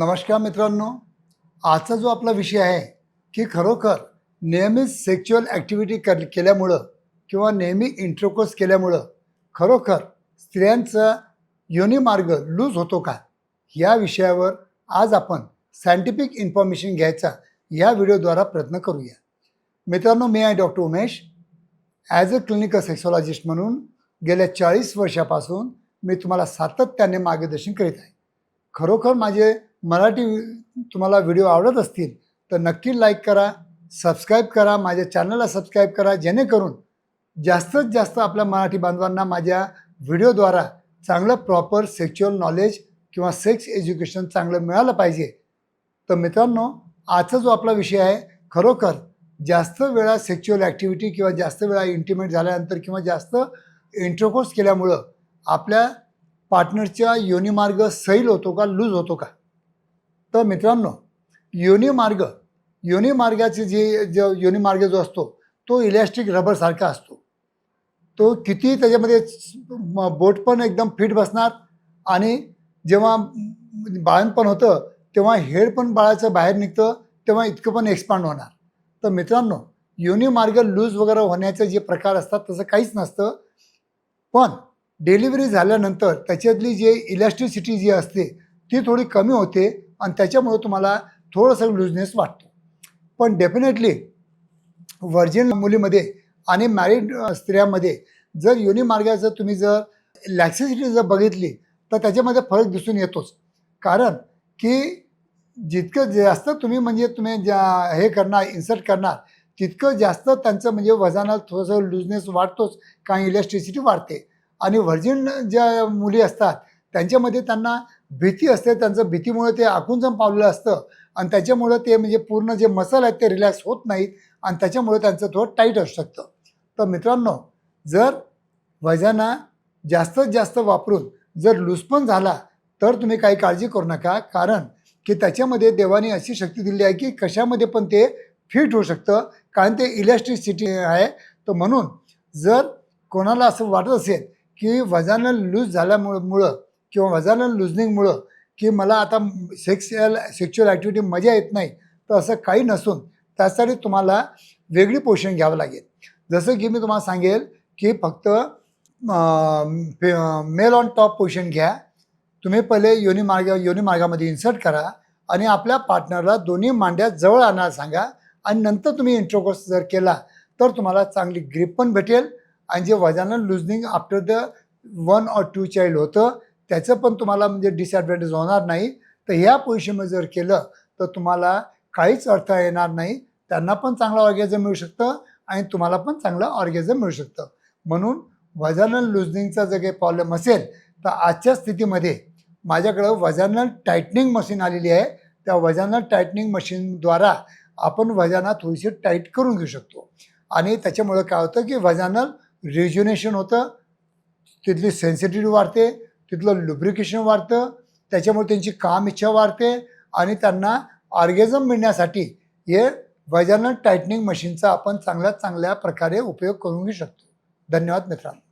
नमस्कार मित्रांनो आजचा जो आपला विषय आहे की खरोखर नियमित सेक्च्युअल ॲक्टिव्हिटी कर केल्यामुळं किंवा नेहमी इंट्रोकोर्स केल्यामुळं खरोखर स्त्रियांचा योनिमार्ग लूज होतो का? या विषयावर आज आपण सायंटिफिक इन्फॉर्मेशन घ्यायचा या व्हिडिओद्वारा प्रयत्न करूया. मित्रांनो मी आहे doctor Umesh. As a clinical sexologist म्हणून गेल्या चाळीस वर्षापासून मी तुम्हाला सातत्याने मार्गदर्शन करीत आहे. खरोखर माझे मराठी तुम्हाला व्हिडिओ आवडत असतील तर नक्की लाईक करा सबस्क्राईब करा माझ्या चॅनलला सबस्क्राईब करा जेणेकरून जास्तीत जास्त आपल्या मराठी बांधवांना माझ्या व्हिडिओद्वारा चांगलं प्रॉपर सेक्च्युअल नॉलेज किंवा सेक्स एज्युकेशन चांगलं मिळालं पाहिजे. तर मित्रांनो आजचा जो आपला विषय आहे खरोखर जास्त वेळा सेक्च्युअल ॲक्टिव्हिटी किंवा जास्त वेळा इंटिमेट झाल्यानंतर किंवा जास्त इंटरकोर्स केल्यामुळं आपल्या पार्टनरच्या योनिमार्ग सैल होतो का लूज होतो का? तर मित्रांनो योनिमार्ग योनिमार्गाचे जे जो योनिमार्ग जो असतो तो इलॅस्टिक रबरसारखा असतो. तो किती त्याच्यामध्ये बोट पण एकदम फिट बसणार आणि जेव्हा बाळणपण होतं तेव्हा हेड पण बाळाचं बाहेर निघतं तेव्हा इतकं पण एक्सपांड होणार. तर मित्रांनो योनिमार्ग लूज वगैरे होण्याचे जे प्रकार असतात तसं काहीच नसतं. पण डिलिव्हरी झाल्यानंतर त्याच्यातली जे इलॅस्टिसिटी जी असते ती थोडी कमी होते. आणि त्याच्यामुळे तुम्हाला थोडंसं लुजनेस वाटतो. पण डेफिनेटली व्हर्जिन मुलीमध्ये आणि मॅरिड स्त्रियांमध्ये जर युनिमार्गाचं तुम्ही जर लॅक्सिसिटी जर बघितली तर त्याच्यामध्ये फरक दिसून येतोच. कारण की जितकं जास्त तुम्ही म्हणजे तुम्ही ज्या हे करणार इन्सर्ट करणार तितकं जास्त त्यांचं म्हणजे वजनाला थोडंसं लूजनेस वाढतोच काही इलेक्ट्रिसिटी वाढते. आणि व्हर्जिन ज्या मुली असतात त्यांच्यामध्ये त्यांना भीती असते त्यांचं भीतीमुळे ते आखून जाऊन पावलेलं असतं. आणि त्याच्यामुळं ते म्हणजे पूर्ण जे मसल आहेत ते रिलॅक्स होत नाहीत आणि त्याच्यामुळे त्यांचं थोडं टाईट असू शकतं. तर मित्रांनो जर वजना जास्तीत जास्त वापरून जर लुसपण पण झाला तर तुम्ही काही काळजी करू नका. कारण की त्याच्यामध्ये देवाने अशी शक्ती दिली आहे की कशामध्ये पण ते फिट होऊ शकतं. कारण ते इलेक्ट्रिसिटी आहे. तर म्हणून जर कोणाला असं वाटत असेल की वजानं लूज झाल्यामुळं मुळं किंवा वजानं लुझनिंगमुळं की मला आता सेक्शुअल सेक्च्युअल ॲक्टिव्हिटी मजा येत नाही तर असं काही नसून त्यासाठी तुम्हाला वेगळी पोषण घ्यावं लागेल. जसं की मी तुम्हाला सांगेल की फक्त मेल ऑन टॉप पोषण घ्या. तुम्ही पहिले योनी मार्ग योनी मार्गामध्ये इन्सर्ट करा आणि आपल्या पार्टनरला दोन्ही मांड्या जवळ आणायला सांगा आणि नंतर तुम्ही इंट्रोकोर्स जर केला तर तुम्हाला चांगली ग्रीप पण भेटेल आणि जे वजानं loosening after the one or two child होतं त्याचं पण तुम्हाला म्हणजे डिसॲडव्हान्टेज होणार नाही. तर ह्या पोझिशनमध्ये जर केलं तर तुम्हाला काहीच अर्थ येणार नाही. त्यांना पण चांगलं ऑर्गॅझम मिळू शकतं आणि तुम्हाला पण चांगलं ऑर्गॅझम मिळू शकतं. म्हणून वजानल लुजनिंगचा जर काही प्रॉब्लेम असेल तर आजच्या स्थितीमध्ये माझ्याकडं वजानल टायटनिंग मशीन आलेली आहे. त्या वजानल टायटनिंग मशीनद्वारा आपण वजाना थोडीशी टाईट करून घेऊ शकतो. आणि त्याच्यामुळं काय होतं की वजानल रिज्युनेशन होतं. तिथली सेन्सिटिव्हिटी वाढते. तिथलं लुब्रिकेशन वाढतं त्याच्यामुळे त्यांची काम इच्छा वाढते आणि त्यांना ऑर्गेझम मिळण्यासाठी हे वैजानन टायटनिंग मशीनचा आपण चांगल्यात चांगल्या प्रकारे उपयोग करून घेऊ शकतो. धन्यवाद मित्रांनो.